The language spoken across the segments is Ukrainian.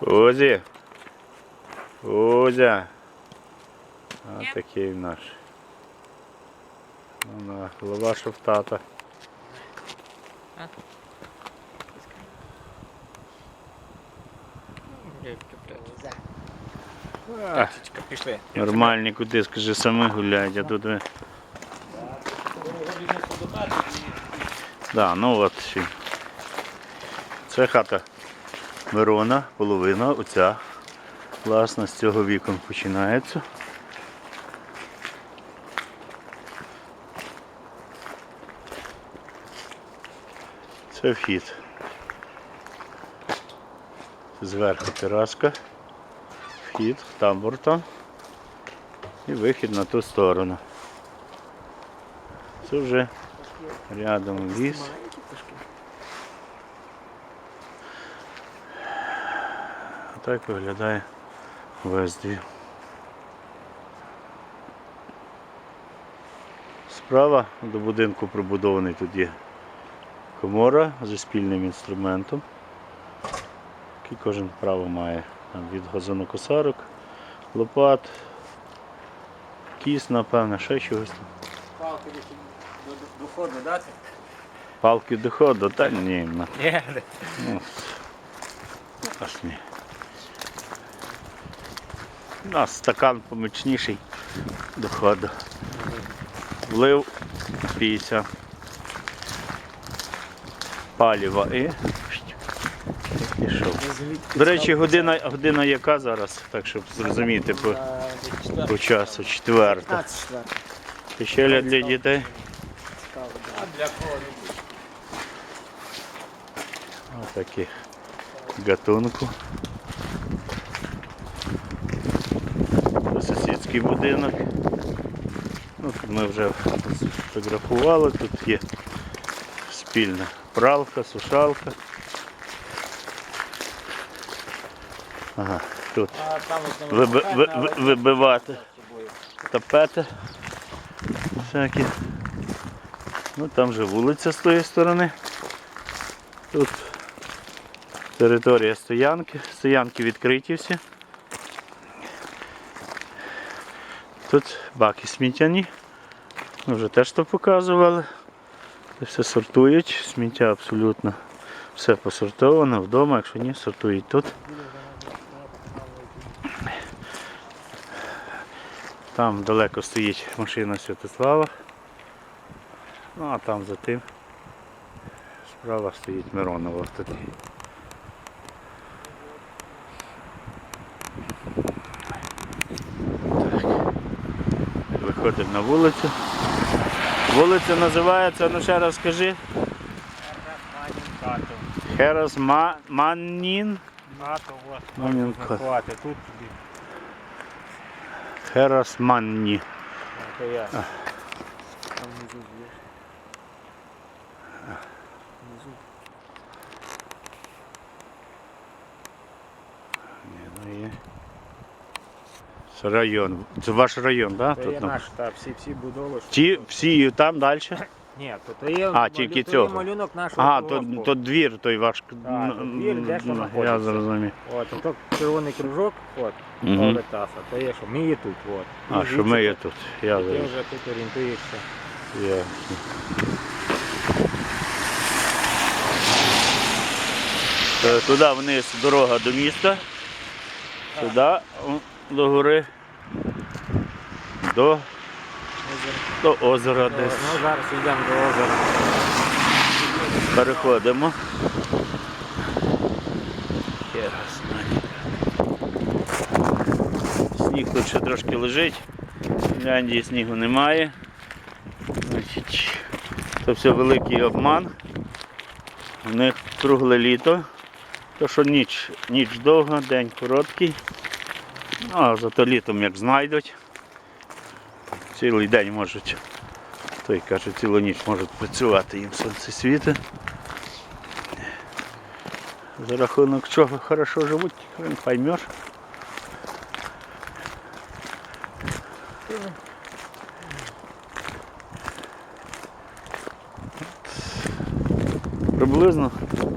Озі. Озя. А такий наш. Ну, на, голова шовтата. Пішли. нормальні куди, скажи, самі гуляють, а тут ви. Да, ну от. Це хата Мирона, половина, оця. Власне, з цього вікон починається. Це вхід. Зверху тераска, вхід, тамбур там і вихід на ту сторону. Це вже рядом ліс. Так виглядає весь двір. Справа до будинку прибудований тут є комора зі спільним інструментом, який кожен право має там, від газонокосарок, лопат, кіс, напевне, ще чогось там. Палки доходу дати? Палки доходу, та ні, Ні. ну, аж ні. У нас стакан помічніший доходу. Влив 50 паліва і пішов. До речі, година, година яка зараз, так щоб зрозуміти по, по часу, четверта. 15 четвертий. Пещеля для дітей. А для кого? Отакі гатунку. Це Сусідський будинок. Ну, тут ми вже фотографували, тут є спільна пралка, сушалка. Ага, тут Виби- ви- ви- вибивати тапети всякі. Ну там же вулиця з тої сторони. Тут територія стоянки. Стоянки відкриті всі. Тут баки сміттяні. Ми вже теж то показували. Це все сортують, сміття абсолютно все посортовано вдома, якщо ні, сортують тут. Там далеко стоїть машина Святослава. Ну а там за тим справа стоїть Миронова Виходимо на вулицю. Вулиця називається, ну ще раз скажи, Ма- Маннін. Хату, от. Маннін Можна хат. заховати. Тут тобі. Херос Манні. То я. Там внизу є. Внизу. Ні, ну є. Це район. Це ваш район, так? Це Да? є Тут, ну. наш, так, всі, всі будови. що Ті тут. всі там далі? Ні, то, то є, А, малю- тільки то цього. є малюнок нашого Ага, то, колгоспу. то двір той ваш. то двір, де що Я знаходиться. зрозумів. От, то червоний кружок, от, Мгм. Таса, то є, що ми є тут, от. А, що звідси ми є тут. Я Ти зрозумів. вже тут орієнтуєшся. Ясно. Е, Туди вниз дорога до міста. Сюди о, до гори. До, до озера десь. Ну, зараз йдемо до озера. Переходимо. Сніг тут ще трошки лежить. В Фінляндії снігу немає. Значить, це все великий обман. У них кругле літо. То що ніч, ніч довга, день короткий. А зато літом як знайдуть. Цілий день можуть. Той каже, цілу ніч можуть працювати їм сонце світить. За рахунок чого хорошо живуть, хрен поймеш. Приблизно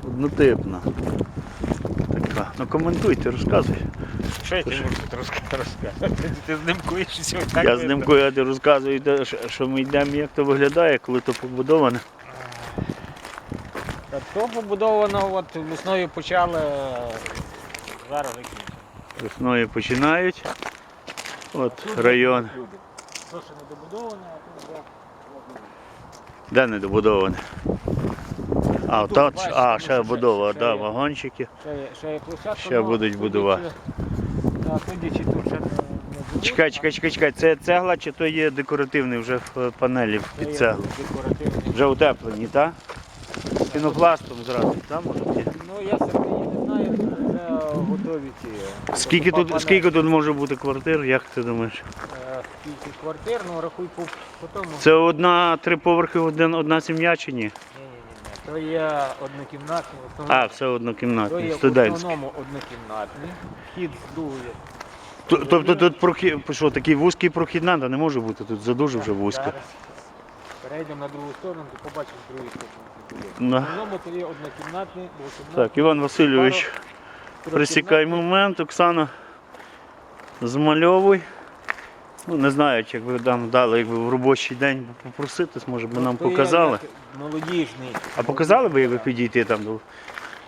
однотипна. Така Ну коментуйте, розказуй. Що я тобі можу тут розка- розказати? Ти знимкуєш і все так Я видно. знімкую, а ти розказуєте, що- ми йдемо, як то виглядає, коли то побудоване. Та То побудовано, от весною почали, зараз закінчимо. Весною починають. От район. Що не добудовано, а тут буде. Де не добудоване? А, та, а, ще будова, ще да, вагончики. Ще є, ще є площадка. Ще ну, будуть будувати. А тут не Чекай, чекай, чекай, чекай. Це цегла чи то є декоративний вже в е, панелі під цеглу? декоративний. Вже утеплені, так? Пінопластом зразу, так, може бути? Ну я середині не знаю, вже готові ці. Скільки Панель. тут, скільки тут може бути квартир, як ти думаєш? Е, Скільки квартир, ну рахуй по, по тому. Це одна, три поверхи, один, одна сім'я чи ні? То є однокімнатні. А, все то є однокімнатні, в студентські. основному однокімнатні. Вхід з. Т- Тобто тут прохід, що, такий вузький прохід надо, не може бути, тут задуже вже вузько. Зараз Перейдемо на другу сторону, то побачимо другий сторону. Да. В основному то є однокімнатні, двокімнатні. Так, Іван Васильович, присікай момент, Оксана змальовуй. Ну, не знаю, якби нам дали якби в робочий день попроситись, може б Ну, нам показали. Молодіжний. А показали б, якби підійти там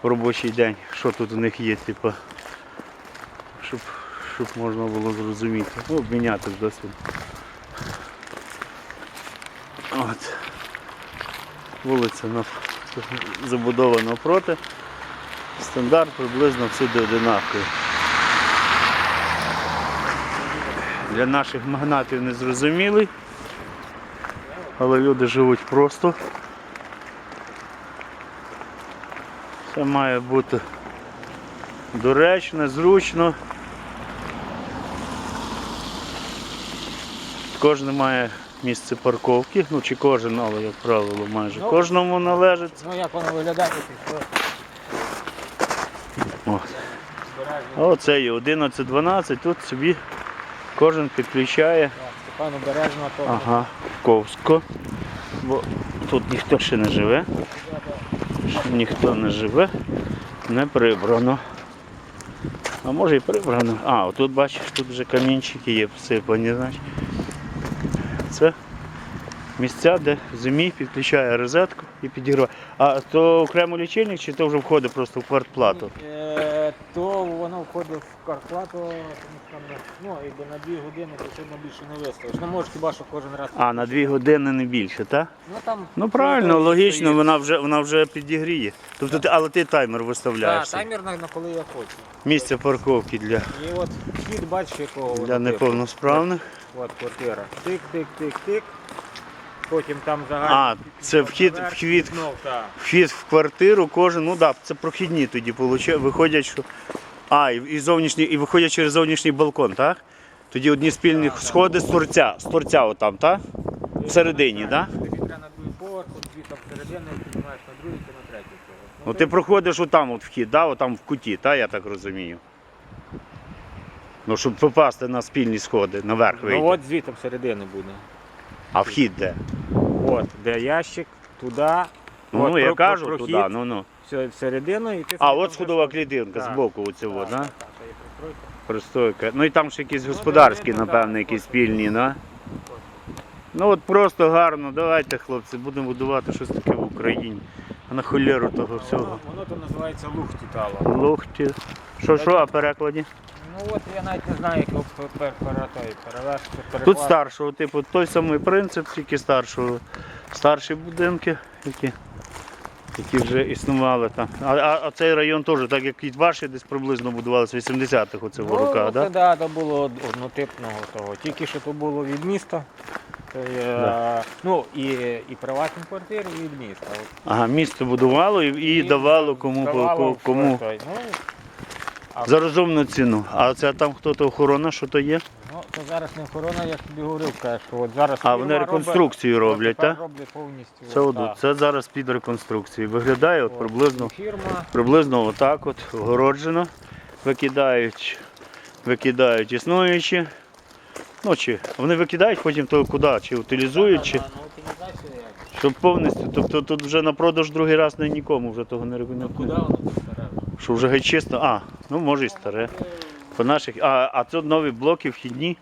в робочий день, що тут у них є, типу, щоб, щоб можна було зрозуміти. Ну, обміняти з досвідом. От. Вулиця забудована навпроти. Стандарт приблизно всюди одинаковий. Для наших магнатів незрозумілий, але люди живуть просто. Це має бути доречно, зручно. Кожен має місце парковки, ну чи кожен, але як правило, майже Ну, кожному належить. Ну як воно виглядає, оце є 11-12, тут собі кожен підключає. Степану Бережного то Ага, ковсько. Бо тут ніхто ще не живе. Ніхто не живе, не прибрано. А може і прибрано. А, отут бачиш, тут вже камінчики є посипані, значить. Це місця, де зимій підключає розетку і підігріває. А то окремо лічильник чи то вже входить просто в квартплату? То воно входить в карплату, тому що там, ну, якби на дві години то сильно більше не виставиш. Ну можеш хіба що кожен раз. А, на дві години не більше, так? Ну, там, Ну правильно, логічно, стоїть. вона вже, вона вже підігріє. Тобто ти, але ти таймер Так, виставляєш. таймер на, на коли я хочу. Місце парковки для, І от вхід, бачиш, якого для неповносправних. От квартира. Тик, тик, тик, тик. Потім там А, це вхід, наверх, вхід, знов, так. вхід в квартиру, кожен, ну так, да, це прохідні тоді получає, виходять, що. А, і, і зовнішній, і виходять через зовнішній балкон, так? Тоді одні спільні сходи з торця, з торця отам, так? Всередині, так? Тобі треба на другий поверх, от дві там всередини, піднімаєш на другий, ти на третій поверх. Ну ти проходиш отам от вхід, да? отам в куті, так, я так розумію. Ну, щоб попасти на спільні сходи, наверх вийти. Ну от звідти всередини буде. А вхід де? От, де ящик, туди. Ну, от, я про- кажу про- туди, ну ну. все- всередину і ти А, от сходова клітинка Так. збоку оце от, да? Пристойка. Ну і там ще якісь господарські, ну, напевно, якісь спільні, да? Ну от просто гарно, давайте, хлопці, будемо будувати щось таке в Україні. А на холєру того всього. Воно, воно то називається лухті тало. Лохті. Що, що, а перекладі? Ну от я навіть не знаю, як його пер- пер- перетой, перевести, Тут старшого типу, той самий принцип, тільки старшого. Старші будинки, які, які вже існували там. А, а, а цей район теж, так як і ваші десь приблизно будувалися в 80-х оце в Ну, руках, да? да, то було однотипного того. Тільки що то було від міста. То є, Да. Ну і, і приватні квартири, і від міста. Ага, місто будувало і, і давало кому, давало ко- кому той. Ну, за розумну ціну. А це там хто-то охорона, що то є? Ну, то зараз не охорона, я тобі говорив, каже, що от зараз А вони реконструкцію роблять, так? роблять повністю. Це, от, так. це зараз під реконструкцією. Виглядає от От, приблизно, Фірма. приблизно отак от, огороджено. Викидають, викидають існуючі. Ну, чи вони викидають, потім то куди, чи утилізують, чи щоб повністю. Тобто тут вже на продаж другий раз не нікому вже того не Ну, рекомендують. куди воно тут бере? Що вже геть чисто. А, Ну, може і старе. По наших... А, а тут нові блоки вхідні.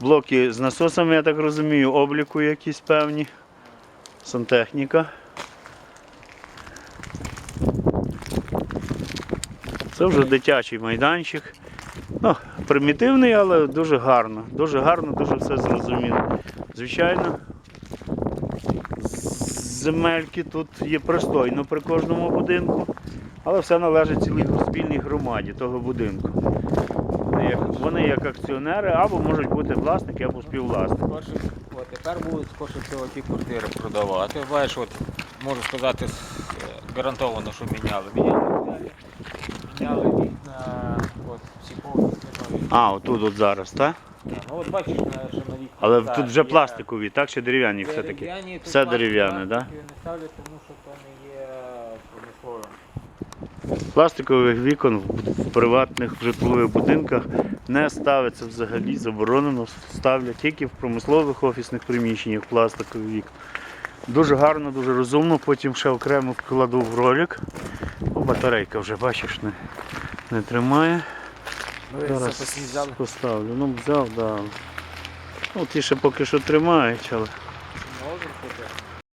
Блоки з насосами, я так розумію, обліку якісь певні. Сантехніка. Це вже дитячий майданчик. Ну, примітивний, але дуже гарно. Дуже гарно, дуже все зрозуміло. Звичайно, земельки тут є пристойно при кожному будинку, але все належить цілій спільній громаді того будинку. Вони як, вони як акціонери або можуть бути власники, або співвласники. От тепер будуть всього ті квартири продавати. Бачиш, от можу сказати гарантовано, що міняли. Міняли, міняли, вікна, от всі повністю нові. А, отут от зараз, так? Ну от бачиш, що на вікна. Але тут вже пластикові, так? Чи дерев'яні все-таки? Все дерев'яне, так? Не ставлять, тому що то не є промисловим. Пластикових вікон в- в приватних житлових будинках не ставиться взагалі, заборонено ставлять тільки в промислових офісних приміщеннях пластикові вікна. Дуже гарно, дуже розумно, потім ще окремо вкладу в ролик. О, батарейка вже, бачиш, не, не тримає. Зараз поставлю. Ну, взяв, да. Ну, ті ще поки що тримають, але.